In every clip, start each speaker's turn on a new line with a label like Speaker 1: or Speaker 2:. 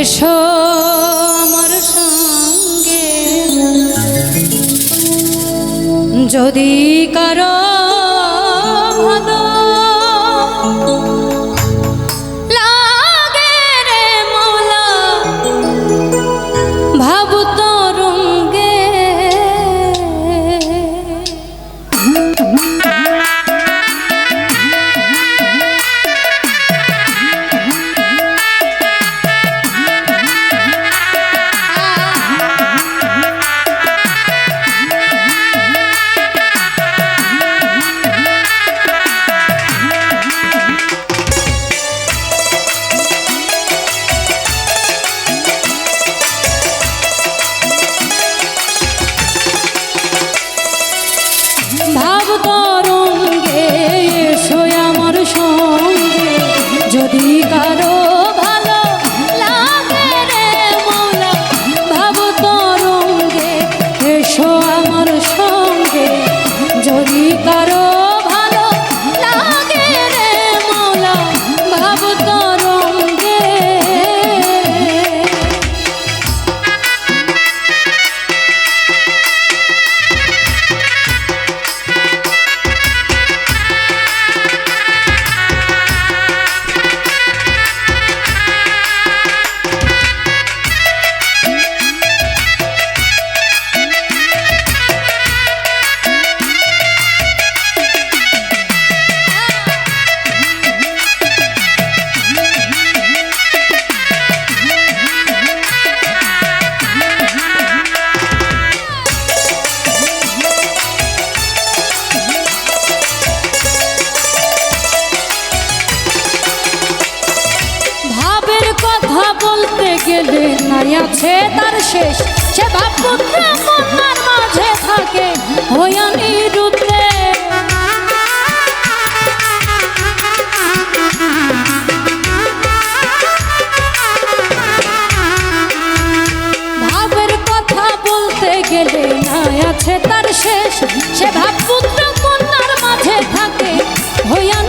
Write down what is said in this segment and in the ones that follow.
Speaker 1: এসো আমার সঙ্গে। যদি কারও ভালো যদি নাই আছে তার শেষ। সে কন্যার মাঝে থাকে ভাবের কথা বলতে গেলে নাই আছে তার শেষ। সে কন্যার মাঝে থাকে হয়ানি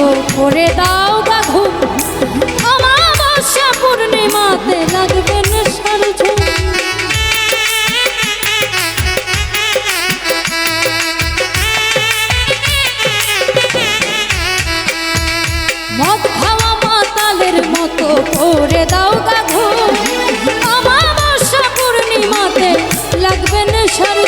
Speaker 1: মতো করে দাও বাঘু অমাবস্যা পূর্ণিমাতে লাগবে নেশার মাতালের মতো পূর্ণিমাতে লাগবে নেশার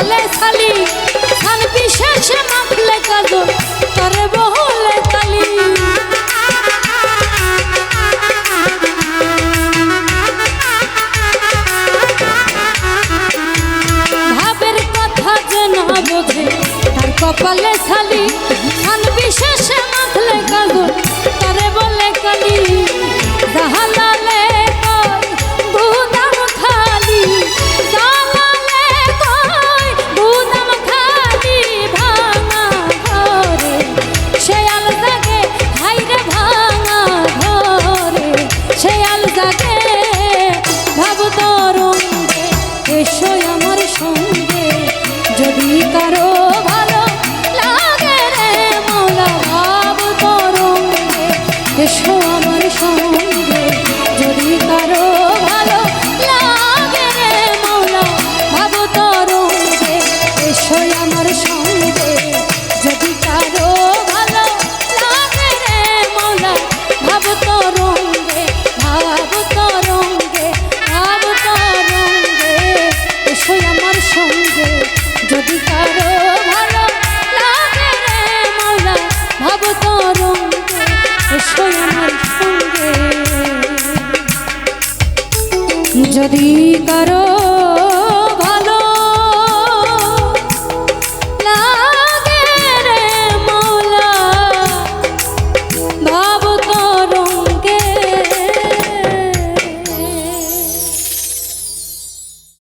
Speaker 1: বহুলে খালি, খান বিশেষ মাপলে কাজল, তরে বহুলে খালি ভাবের কথা যেন বোঝে, তার কপালে খালি, খান বিশেষ সয়ানা